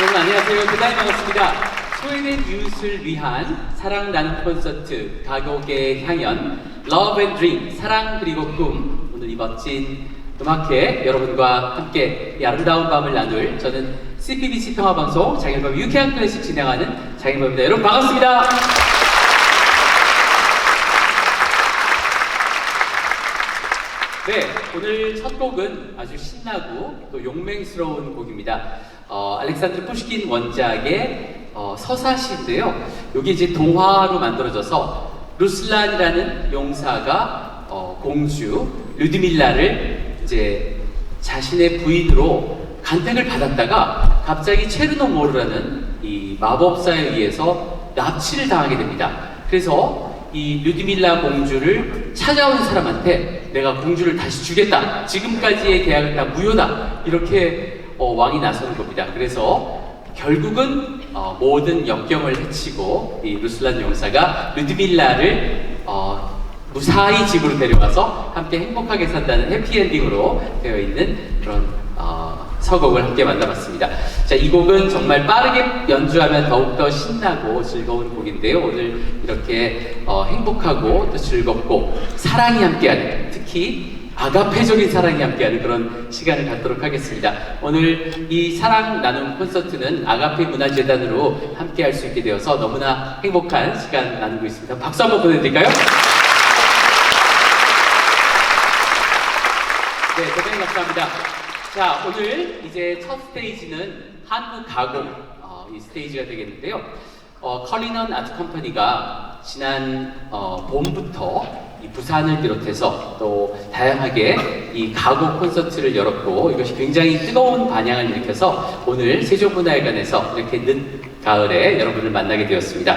여러분 안녕하세요. 그다음 반갑습니다. 소외된 이웃을 위한 사랑 나눔 콘서트 가곡의 향연 Love and Dream 사랑 그리고 꿈 오늘 이 멋진 음악회 여러분과 함께 이 아름다운 밤을 나눌 저는 CPBC 평화방송 장일범 유쾌한 클래식 진행하는 장일범입니다. 여러분 반갑습니다. 네, 오늘 첫 곡은 아주 신나고 또 용맹스러운 곡입니다. 어, 알렉산드르 푸시킨 원작의 어, 서사시인데요. 여기 이제 동화로 만들어져서 루슬란이라는 용사가 어, 공주 르드밀라를 이제 자신의 부인으로 간택을 받았다가 갑자기 체르노모르라는 이 마법사에 의해서 납치를 당하게 됩니다. 그래서 이 르드밀라 공주를 찾아온 사람한테 내가 공주를 다시 주겠다. 지금까지의 계약은 다 무효다. 이렇게 어, 왕이 나서는 겁니다. 그래서 결국은 어, 모든 역경을 해치고 이 루슬란 용사가 르드밀라를 어, 무사히 집으로 데려가서 함께 행복하게 산다는 해피엔딩으로 되어 있는 그런 어, 서곡을 함께 만나봤습니다. 자, 이 곡은 정말 빠르게 연주하면 더욱더 신나고 즐거운 곡인데요. 오늘 이렇게 어, 행복하고 또 즐겁고 사랑이 함께하는 특히 아가페적인 사랑이 함께하는 그런 시간을 갖도록 하겠습니다. 오늘 이 사랑 나눔 콘서트는 아가페 문화재단으로 함께할 수 있게 되어서 너무나 행복한 시간 나누고 있습니다. 박수 한번 보내드릴까요? 네, 대단히 감사합니다. 자, 오늘 이제 첫 스테이지는 한국 가곡 어, 이 스테이지가 되겠는데요. 어, 컬리넌 아트 컴퍼니가 지난 어, 봄부터 이 부산을 비롯해서 또 다양하게 이 가곡 콘서트를 열었고 이것이 굉장히 뜨거운 반향을 일으켜서 오늘 세종문화회관에서 이렇게 늦 가을에 여러분을 만나게 되었습니다.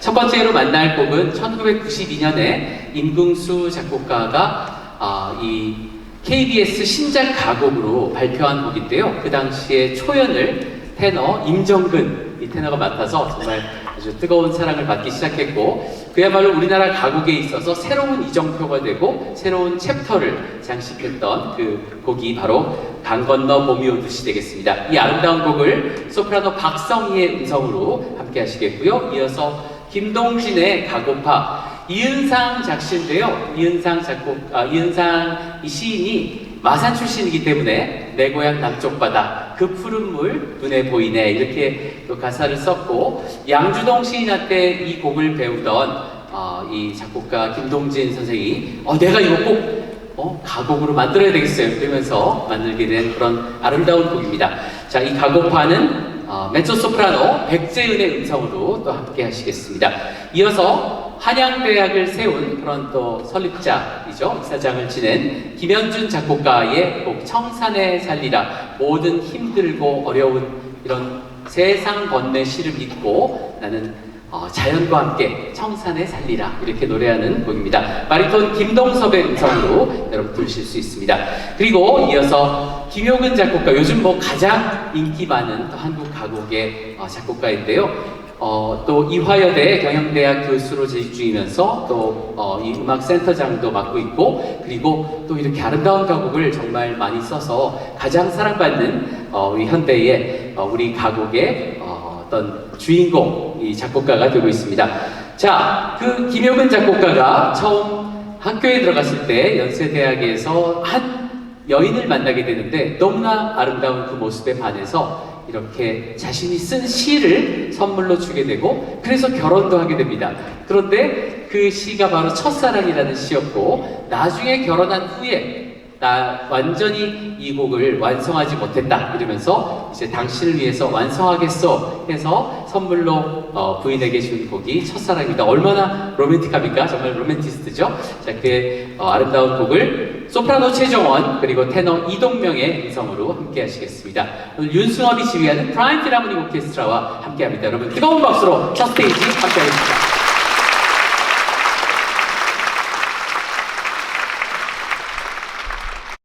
첫 번째로 만날 곡은 1992년에 임궁수 작곡가가 아, 이 KBS 신작 가곡으로 발표한 곡인데요. 그 당시에 초연을 테너 임정근 이 테너가 맡아서 정말 아주 뜨거운 사랑을 받기 시작했고 그야말로 우리나라 가곡에 있어서 새로운 이정표가 되고 새로운 챕터를 장식했던 그 곡이 바로 강 건너 봄이 오듯이 되겠습니다. 이 아름다운 곡을 소프라노 박성희의 음성으로 함께 하시겠고요. 이어서 김동진의 가곡파 이은상 작시인데요. 이은상 작곡, 아, 이은상 이 시인이 마산 출신이기 때문에 내 고향 남쪽 바다 그 푸른 물 눈에 보이네 이렇게 또 가사를 썼고 양주동 시인한테 이 곡을 배우던 어, 이 작곡가 김동진 선생이 어, 내가 이거 꼭 어, 가곡으로 만들어야 되겠어요. 그러면서 만들게 된 그런 아름다운 곡입니다. 자, 이 가곡파는 어, 메초소프라노 백재은의 음성으로 또 함께 하시겠습니다. 이어서 한양대학을 세운 그런 또 설립자이죠. 이사장을 지낸 김현준 작곡가의 곡 청산에 살리라 모든 힘들고 어려운 이런 세상 번뇌 시를 믿고 나는 어, 자연과 함께 청산에 살리라 이렇게 노래하는 곡입니다. 바리톤 김동섭의 음성으로 여러분 들으실 수 있습니다. 그리고 이어서 김효근 작곡가 요즘 뭐 가장 인기 많은 또 한국 가곡의 어, 작곡가인데요. 어, 또 이화여대 경영대학 교수로 재직 중이면서 또 어, 이 음악 센터장도 맡고 있고 그리고 또 이렇게 아름다운 가곡을 정말 많이 써서 가장 사랑받는 어, 우리 현대의 어, 우리 가곡의 어, 어떤 주인공 이 작곡가가 되고 있습니다. 자, 그 김효근 작곡가가 처음 학교에 들어갔을 때 연세대학에서 한 여인을 만나게 되는데 너무나 아름다운 그 모습에 반해서 이렇게 자신이 쓴 시를 선물로 주게 되고 그래서 결혼도 하게 됩니다. 그런데 그 시가 바로 첫사랑이라는 시였고 나중에 결혼한 후에 나 완전히 이 곡을 완성하지 못했다 이러면서 이제 당신을 위해서 완성하겠어 해서 선물로 어, 부인에게 준 곡이 첫사랑입니다. 얼마나 로맨틱합니까? 정말 로맨티스트죠. 자, 그 어, 아름다운 곡을 소프라노 최정원 그리고 테너 이동명의 음성으로 함께 하시겠습니다. 오늘 윤승업이 지휘하는 프라임 필하모닉 오케스트라와 함께합니다. 여러분 뜨거운 박수로 첫 스테이지 함께하겠습니다.